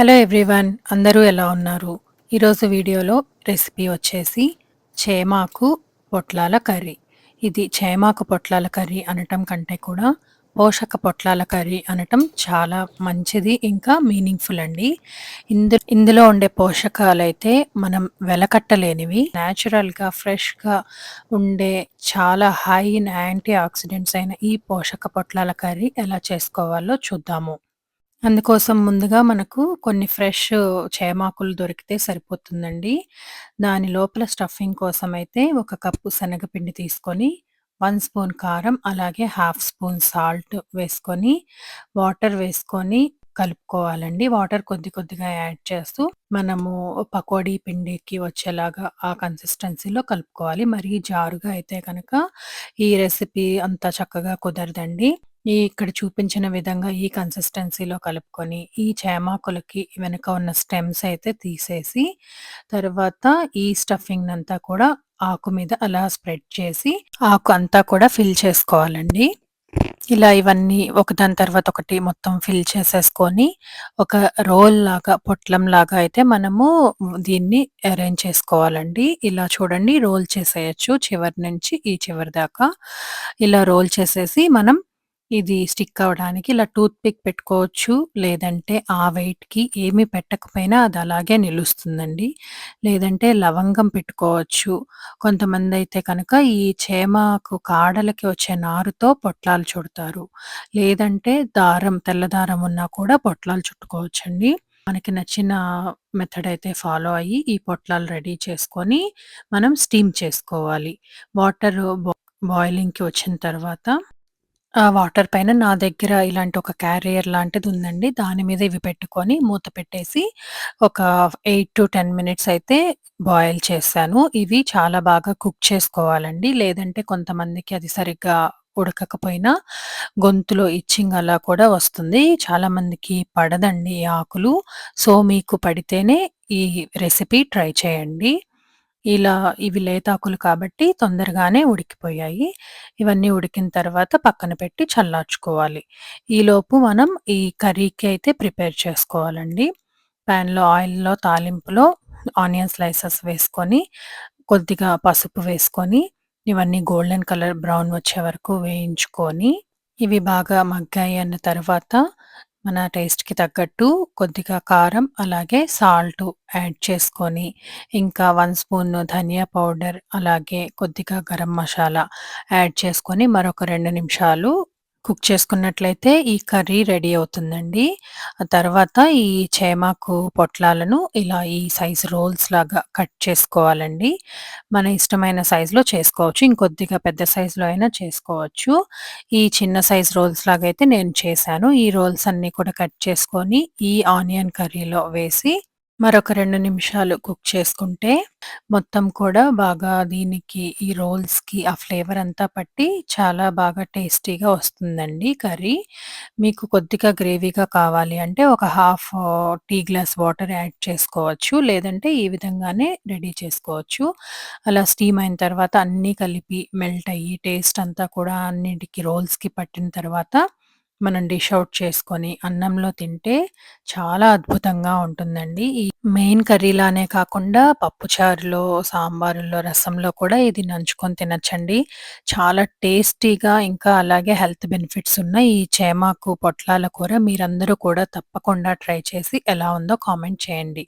Hello everyone అందరూ ఎలా ఉన్నారు? ఈరోజు వీడియోలో రెసిపీ వచ్చేసి చేమాకు పొట్లాల కర్రీ. ఇది చేమాకు పొట్లాల కర్రీ అనటం కంటే కూడా పోషక పొట్లాల కర్రీ అనటం చాలా మంచిది ఇంకా మీనింగ్ఫుల్ అండి. ఇందు ఇందులో ఉండే పోషకాలు అయితే మనం వెలకట్టలేనివి. న్యాచురల్గా ఫ్రెష్గా ఉండే చాలా హై ఇన్ యాంటీ ఆక్సిడెంట్స్ అయిన ఈ పోషక పొట్లాల కర్రీ ఎలా చేసుకోవాలో చూద్దాము. అందుకోసం ముందుగా మనకు కొన్ని ఫ్రెష్ చేమాకులు దొరికితే సరిపోతుందండి. దాని లోపల స్టఫింగ్ కోసం అయితే ఒక కప్పు శనగపిండి తీసుకొని, వన్ స్పూన్ కారం, అలాగే హాఫ్ స్పూన్ సాల్ట్ వేసుకొని, వాటర్ వేసుకొని కలుపుకోవాలండి. వాటర్ కొద్ది కొద్దిగా యాడ్ చేస్తూ మనము పకోడీ పిండికి వచ్చేలాగా ఆ కన్సిస్టెన్సీలో కలుపుకోవాలి. మరీ జారుగా అయితే కనుక ఈ రెసిపీ అంత చక్కగా కుదరదండి. ఈ ఇక్కడ చూపించిన విధంగా ఈ కన్సిస్టెన్సీలో కలుపుకొని, ఈ చేమాకులకి వెనుక ఉన్న స్టెమ్స్ అయితే తీసేసి, తర్వాత ఈ స్టఫింగ్ అంతా కూడా ఆకు మీద అలా స్ప్రెడ్ చేసి, ఆకు అంతా కూడా ఫిల్ చేసుకోవాలండి. ఇలా ఇవన్నీ ఒకదాని తర్వాత ఒకటి మొత్తం ఫిల్ చేసేసుకొని, ఒక రోల్ లాగా, పొట్లం లాగా అయితే మనము దీన్ని అరేంజ్ చేసుకోవాలండి. ఇలా చూడండి రోల్ చేసేయొచ్చు చివరి నుంచి ఈ చివరి దాకా. ఇలా రోల్ చేసేసి మనం ఇది స్టిక్ అవ్వడానికి ఇలా టూత్ పిక్ పెట్టుకోవచ్చు. లేదంటే ఆ వెయిట్‌కి ఏమి పెట్టకపోయినా అది అలాగే నిలుస్తుందండి. లేదంటే లవంగం పెట్టుకోవచ్చు. కొంతమంది అయితే కనుక ఈ చేమాకు కాడలకి వచ్చే నారుతో పొట్లాలు చుడతారు. లేదంటే దారం తెల్ల దారం ఉన్నా కూడా పొట్లాలు చుట్టుకోవచ్చండి. మనకి నచ్చిన మెథడ్ అయితే ఫాలో అయ్యి ఈ పొట్లాలు రెడీ చేసుకొని మనం స్టీమ్ చేసుకోవాలి. వాటర్ బాయిలింగ్‌కి వచ్చిన తర్వాత ఆ వాటర్ పైన నా దగ్గర ఇలాంటి ఒక క్యారియర్ లాంటిది ఉందండి. దాని మీద ఇవి పెట్టుకొని మూత పెట్టేసి ఒక 8-10 మినిట్స్ అయితే బాయిల్ చేశాను. ఇవి చాలా బాగా కుక్ చేసుకోవాలండి. లేదంటే కొంతమందికి అది సరిగ్గా ఉడకకపోయినా గొంతులో ఇచ్చింగ్ అలా కూడా వస్తుంది. చాలామందికి పడదండి ఈ ఆకులు. సో, మీకు పడితేనే ఈ రెసిపీ ట్రై చేయండి. ఇలా ఇవి లేతాకులు కాబట్టి తొందరగానే ఉడికిపోయాయి. ఇవన్నీ ఉడికిన తర్వాత పక్కన పెట్టి చల్లార్చుకోవాలి. ఈలోపు మనం ఈ కర్రీకి అయితే ప్రిపేర్ చేసుకోవాలండి. పాన్‌లో ఆయిల్‌లో తాలింపులో ఆనియన్ స్లైసెస్ వేసుకొని, కొద్దిగా పసుపు వేసుకొని, ఇవన్నీ గోల్డెన్ కలర్ బ్రౌన్ వచ్చే వరకు వేయించుకొని, ఇవి బాగా మగ్గాయి అన్న తర్వాత మన టేస్ట్‌కి తగ్గట్టు కొద్దిగా కారం, అలాగే సాల్టు యాడ్ చేసుకొని, ఇంకా వన్ స్పూన్ ధనియా పౌడర్, అలాగే కొద్దిగా గరం మసాలా యాడ్ చేసుకొని మరొక రెండు నిమిషాలు కుక్ చేసుకున్నట్లయితే ఈ కర్రీ రెడీ అవుతుందండి. తర్వాత ఈ చేమాకు పొట్లాలను ఇలా ఈ సైజ్ రోల్స్ లాగా కట్ చేసుకోవాలండి. మన ఇష్టమైన సైజులో చేసుకోవచ్చు. ఇంకొద్దిగా పెద్ద సైజులో అయినా చేసుకోవచ్చు. ఈ చిన్న సైజ్ రోల్స్ లాగా అయితే నేను చేశాను. ఈ రోల్స్ అన్నీ కూడా కట్ చేసుకొని, ఈ ఆనియన్ కర్రీలో వేసి మరొక రెండు నిమిషాలు కుక్ చేసుకుంటే, మొత్తం కూడా బాగా దీనికి ఈ రోల్స్‌కి ఆ ఫ్లేవర్ అంతా పట్టి చాలా బాగా టేస్టీగా వస్తుందండి కర్రీ. మీకు కొద్దిగా గ్రేవీగా కావాలి అంటే ఒక half tea glass water add చేసుకోవచ్చు. లేదంటే ఈ విధంగానే రెడీ చేసుకోవచ్చు. అలా స్టీమ్ అయిన తర్వాత అన్నీ కలిపి మెల్ట్ అయ్యి టేస్ట్ అంతా కూడా అన్నిటికి రోల్స్‌కి పట్టిన తర్వాత మనం డిష్ అవుట్ చేసుకొని అన్నంలో తింటే చాలా అద్భుతంగా ఉంటుందండి. ఈ మెయిన్ కర్రీలానే కాకుండా పప్పుచారులో, సాంబారులో, రసంలో కూడా ఇది నంచుకొని తినచ్చండి చాలా టేస్టీగా ఇంకా అలాగే హెల్త్ బెనిఫిట్స్ ఉన్న ఈ చేమాకు పొట్లాల కూర మీరందరూ కూడా తప్పకుండా ట్రై చేసి ఎలా ఉందో కామెంట్ చేయండి.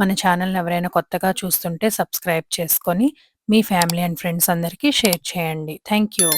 మన ఛానల్‌ని ఎవరైనా కొత్తగా చూస్తుంటే సబ్స్క్రైబ్ చేసుకొని, మీ ఫ్యామిలీ అండ్ ఫ్రెండ్స్ అందరికీ షేర్ చేయండి. Thank you.